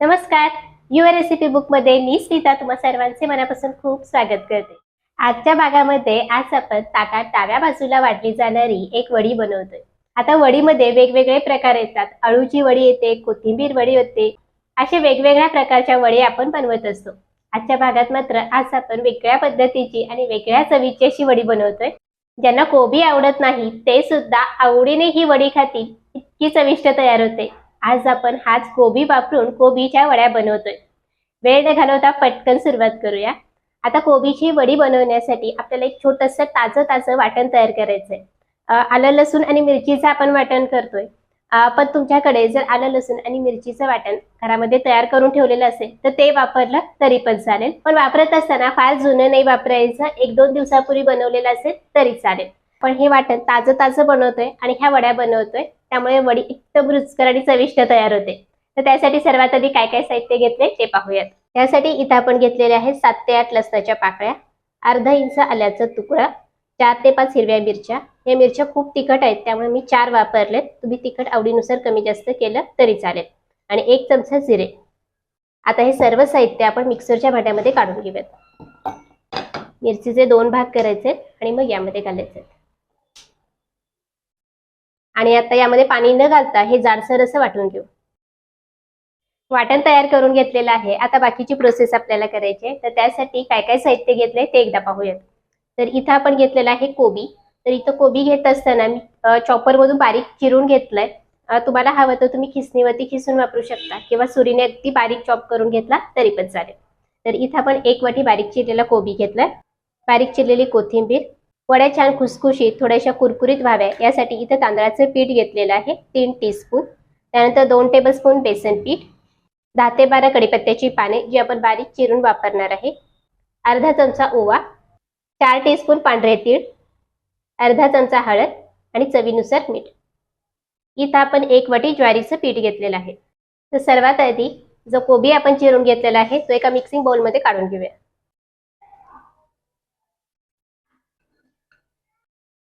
नमस्कार. युवा रेसिपी बुकमध्ये मी स्मिता तुम्हा सर्वांचे मनापासून खूप स्वागत करते. आजच्या भागामध्ये आज आपण ताटात डाव्या बाजूला वाटली जाणारी एक वडी बनवतोय. आता वडीमध्ये वेगवेगळे प्रकार येतात. अळूची वडी येते कोथिंबीर वडी येते असे वेगवेगळ्या प्रकारच्या वडी आपण बनवत असतो. आजच्या भागात मात्र आज आपण वेगळ्या पद्धतीची आणि वेगळ्या चवीची अशी वडी बनवतोय. ज्यांना कोबी आवडत नाही ते सुद्धा आवडीने ही वडी खातील इतकी चविष्ट तयार होते. आज आपण हाच कोबी वापरून कोबीच्या वड्या बनवतोय. वेळ न घालवता पटकन सुरुवात करूया. आता कोबीची वडी बनवण्यासाठी आपल्याला एक छोटंसं ताजं ताजं वाटण तयार करायचंय. आलं लसूण आणि मिरचीचं आपण वाटण करतोय. पण तुमच्याकडे जर आलं लसूण आणि मिरचीचं वाटण घरामध्ये तयार करून ठेवलेलं असेल तर ते वापरलं तरी पण चालेल. पण वापरत असताना फार जुनं नाही वापरायचं. एक दोन दिवसापूर्वी बनवलेलं असेल तरी चालेल. पण हे वाटण ताजं ताजं बनवतोय आणि ह्या वड्या बनवतोय. त्यामुळे वडी एकदम रुचकर आणि चविष्ट तयार होते. तर त्यासाठी सर्वात आधी काय काय साहित्य घेतले ते पाहूयात. त्यासाठी इथं आपण घेतलेले आहेत सात ते आठ लसणाच्या पाकळ्या अर्धा इंच आल्याचा तुकडा चार ते पाच हिरव्या मिरच्या. या मिरच्या खूप तिखट आहेत त्यामुळे मी चार वापरलेत. तुम्ही तिखट आवडीनुसार कमी जास्त केलं तरी चालेल. आणि एक चमचा जिरे. आता हे सर्व साहित्य आपण मिक्सरच्या भांड्यामध्ये काढून घेऊयात. मिरचीचे दोन भाग करायचे आणि मग यामध्ये घालायचे आणि आता यामध्ये पाणी न घालता हे जाडसर असं वाटून घेऊ. वाटण तयार करून घेतलेलं आहे. आता बाकीची प्रोसेस आपल्याला करायची आहे. तर त्यासाठी काय काय साहित्य घेतलंय ते एकदा पाहूयात. तर इथं आपण घेतलेलं आहे कोबी. तर इथं कोबी घेत असताना मी चॉपर मधून बारीक चिरून घेतलंय. तुम्हाला हवं तर तुम्ही खिसणीवरती खिसून वापरू शकता किंवा सुरीने अगदी बारीक चॉप करून घेतला तरी पण चालेल. तर इथं आपण एक वाटी बारीक चिरलेला कोबी घेतलाय. बारीक चिरलेली कोथिंबीर वड्या छान खुसखुशीत थोड्याशा कुरकुरीत व्हाव्या. यासाठी इथं तांदळाचं पीठ घेतलेलं आहे तीन टीस्पून त्यानंतर दोन टेबलस्पून बेसन पीठ दहा ते बारा कडीपत्त्याची पाने जी आपण बारीक चिरून वापरणार आहे. अर्धा चमचा ओवा चार टीस्पून पांढरे तीळ अर्धा चमचा हळद आणि चवीनुसार मीठ. इथं आपण एक वटी ज्वारीचं पीठ घेतलेलं आहे. तर सर्वात आधी जो कोबी आपण चिरून घेतलेला आहे तो एका मिक्सिंग बाउलमध्ये काढून घेऊया.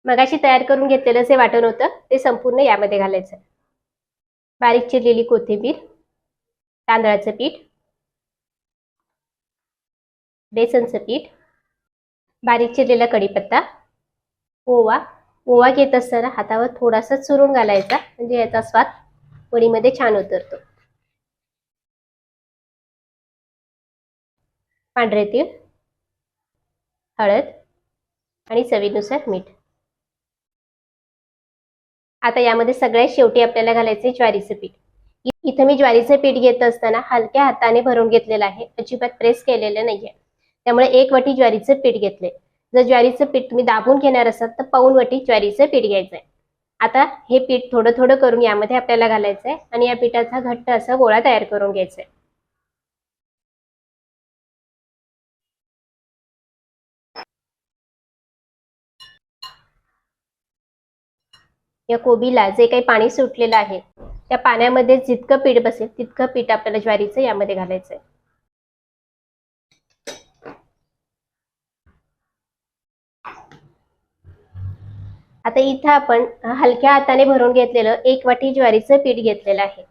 मगाशी तयार करून घेतलेलं जे वाटण होतं ते संपूर्ण यामध्ये घालायचं. बारीक चिरलेली कोथिंबीर तांदळाचं पीठ बेसनचं पीठ बारीक चिरलेला कढीपत्ता ओवा. ओवा घेत असताना हातावर थोडासा चुरून घालायचा म्हणजे याचा स्वाद वडीमध्ये छान उतरतो. पांढरे तीळ हळद आणि चवीनुसार मीठ. आता यामध्ये सगळ्यात शेवटी आपल्याला घालायचे ज्वारीचं पीठ. इथं मी ज्वारीचं पीठ घेत असताना हलक्या हाताने भरून घेतलेलं आहे. अजिबात प्रेस केलेलं नाहीये. त्यामुळे एक वाटी ज्वारीचं पीठ घेतले जर ज्वारीचं पीठ तुम्ही दाबून घेणार असाल तर पाऊन वाटी ज्वारीचं पीठ घ्यायचंय. आता हे पीठ थोडं थोडं करून यामध्ये आपल्याला घालायचंय आणि या पिठाचा घट्ट असा गोळा तयार करून घ्यायचाय. या कोबीला जे काही पाणी सुटलेलं आहे त्या पाण्यामध्ये जितकं पीठ बसेल तितकं पीठ आपल्याला ज्वारीचं यामध्ये घालायचंय. आता इथं आपण हलक्या हाताने भरून घेतलेलं एक वाटी ज्वारीचं पीठ घेतलेलं आहे.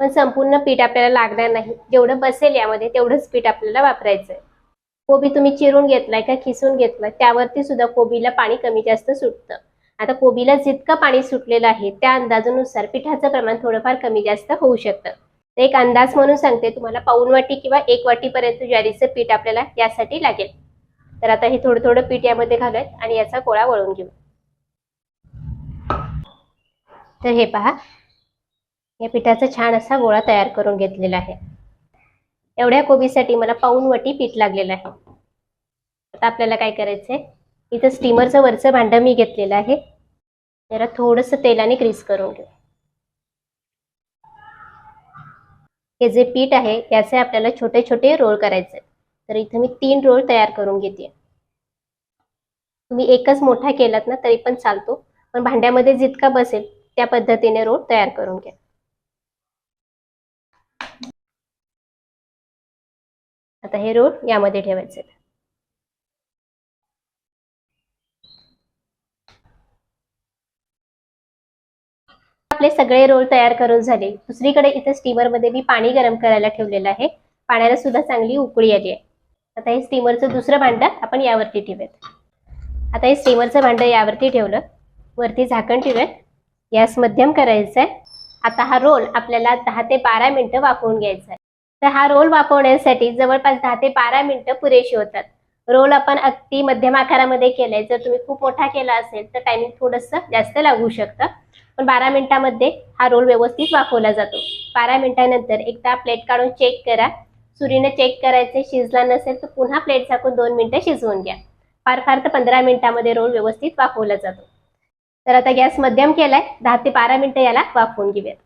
पण संपूर्ण पीठ आपल्याला लागणार नाही. जेवढं बसेल यामध्ये तेवढंच पीठ आपल्याला वापरायचंय. कोबी तुम्ही चिरून घेतलाय का खिसून घेतलाय त्यावरती सुद्धा कोबीला पाणी कमी जास्त सुटतं. आता कोबीला जितकं पाणी सुटलेलं आहे त्या अंदाजानुसार पिठाचं प्रमाण थोडंफार कमी जास्त होऊ शकतं. एक अंदाज म्हणून सांगते तुम्हाला पाऊन वाटी किंवा एक वाटीपर्यंत ज्वारीचं पीठ आपल्याला यासाठी लागेल. तर आता हे थोडं थोडं पीठ यामध्ये घालूयात आणि याचा गोळा वळून घेऊ. तर हे पहा या पिठाचा छान असा गोळा तयार करून घेतलेला आहे. एवढ्या कोबीसाठी मला पाऊन वाटी पीठ लागलेलं आहे. आता आपल्याला काय करायचंय? इथं स्टीमरचं वरचं भांडं मी घेतलेलं आहे. जरा थोडंसं तेलाने ग्रीस करून घेऊ. हे जे पीठ आहे याचे आपल्याला छोटे छोटे रोल करायचे तर इथं मी तीन रोल तयार करून घेते तुम्ही एकच मोठा केलात ना तरी पण चालतो. पण भांड्यामध्ये जितका बसेल त्या पद्धतीने रोल तयार करून घ्या. आता हे रोल यामध्ये ठेवायचे आपले सगळे रोल तयार करून झाले. दुसरीकडे इथे स्टीमरमध्ये मी पाणी गरम करायला ठेवलेलं आहे. पाण्याला सुद्धा चांगली उकळी आली आहे. आता हे स्टीमरचं दुसरं भांडं आपण यावरती ठेवूयात. आता हे स्टीमरचं भांडं यावरती ठेवलं. वरती झाकण ठेवूयात. गॅस मध्यम करायचा आहे आता हा रोल आपल्याला दहा ते बारा मिनिटं वाफवून घ्यायचा आहे तर हा रोल वापरण्यासाठी जवळपास दहा ते बारा मिनिटं पुरेशी होतात. रोल आपण अगदी मध्यम आकारामध्ये केलाय. जर तुम्ही खूप मोठा केला असेल तर टायमिंग थोडंसं जास्त लागू शकतं. पण बारा मिनिटामध्ये हा रोल व्यवस्थित वाफवला जातो. बारा मिनिटानंतर एकदा प्लेट काढून चेक करा. सुरीने चेक करायचे शिजला नसेल तर पुन्हा प्लेट झाकून दोन मिनिटं शिजवून घ्या. फार फार तर पंधरा मिनिटामध्ये रोल व्यवस्थित वाफवला जातो. तर आता गॅस मध्यम केलाय. दहा ते बारा मिनिटं याला वाफवून घेऊयात.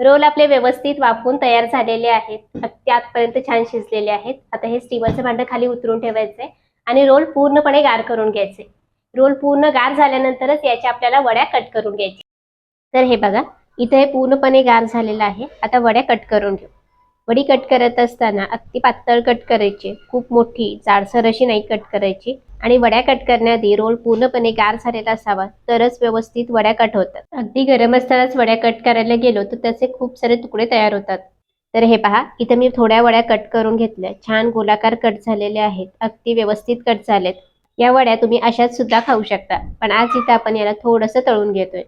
रोल आपले व्यवस्थित वाफवून तयार झालेले आहेत. ते आतपर्यंत छान शिजलेले आहेत. आता हे स्टीमरचं भांडं खाली उतरून ठेवायचंय आणि रोल पूर्णपणे गार करून घ्यायचे रोल पूर्ण गार झाल्यानंतरच याच्या आपल्याला वड्या कट करून घ्यायच्या तर हे बघा इथं हे पूर्णपणे गार झालेलं आहे. आता वड्या कट करून घेऊ. वडी कट करत असताना अगदी पातळ कट करायची. खूप मोठी जाडसर अशी नाही कट करायची. आणि वड्या कट करण्याआधी रोल पूर्णपणे गार झालेला असावा तरच व्यवस्थित वड्या कट होतात. अगदी गरम असतानाच वड्या कट करायला गेलो तर त्याचे खूप सारे तुकडे तयार होतात. तर हे पहा इथं मी थोड्या वड्या कट करून घेतल्या. छान गोलाकार कट झालेले आहेत. अगदी व्यवस्थित कट झालेत. या वड्या तुम्ही अशाच सुद्धा खाऊ शकता. पण आज इथं आपण याला थोडंसं तळून घेतोय.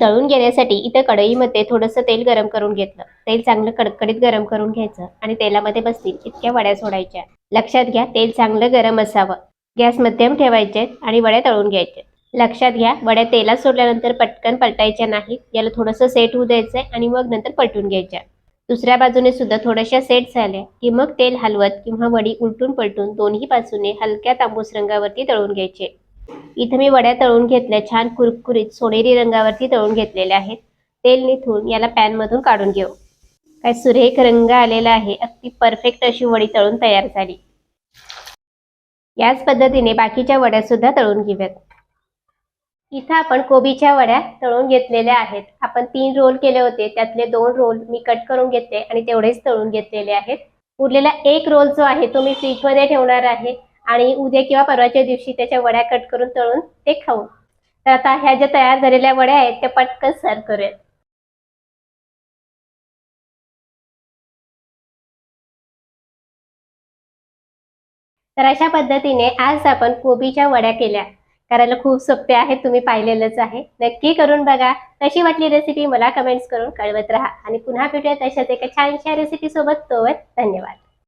तळून घेण्यासाठी इथं कढईमध्ये थोडंसं तेल गरम करून घेतलं. तेल चांगलं कडकडीत गरम करून घ्यायचं आणि तेलामध्ये बसतील इतक्या वड्या सोडायच्या. लक्षात घ्या तेल चांगलं गरम असावं. गॅस मध्यम ठेवायचे आणि वड्या तळून घ्यायचे लक्षात घ्या वड्या तेलात सोडल्यानंतर पटकन पलटायच्या नाहीत. याला थोडंसं सेट होऊ द्यायचंय आणि मग नंतर पलटून घ्यायच्या. दुसऱ्या बाजूने सुद्धा थोड्याशा सेट झाल्या की मग तेल हलवत किंवा वडी उलटून पलटून दोन्ही बाजूने हलक्या तांबूस रंगावरती तळून घ्यायचे. इथं मी वड्या तळून घेतल्या छान कुरकुरीत सोनेरी रंगावरती तळून घेतलेल्या आहेत. तेल निथून याला पॅनमधून काढून घेऊ. काय सुरेख रंग आलेला आहे. अगदी परफेक्ट अशी वडी तळून तयार झाली. याच पद्धतीने बाकीच्या वड्या सुद्धा तळून घेऊयात. इथं आपण कोबीच्या वड्या तळून घेतलेल्या आहेत. आपण तीन रोल केले होते. त्यातले दोन रोल मी कट करून घेतले आणि तेवढेच तळून घेतलेले आहेत. उरलेला एक रोल जो आहे तो मी फ्रीजमध्ये ठेवणार आहे आणि उद्या किंवा परवाच्या दिवशी त्याच्या वड्या कट करून तळून ते खाऊ. तर आता ह्या ज्या तयार झालेल्या वड्या आहेत त्या पटकन सर्व करूयात. तर अशा पद्धतीने आज आपण कोबीच्या वड्या केल्या. करायला खूप सोपे आहेत तुम्ही पाहिलेलंच आहे. नक्की करून बघा. कशी वाटली रेसिपी मला कमेंट्स करून कळवत राहा. आणि पुन्हा भेटूया तशाच एका छानशा रेसिपी सोबत. तोवर धन्यवाद.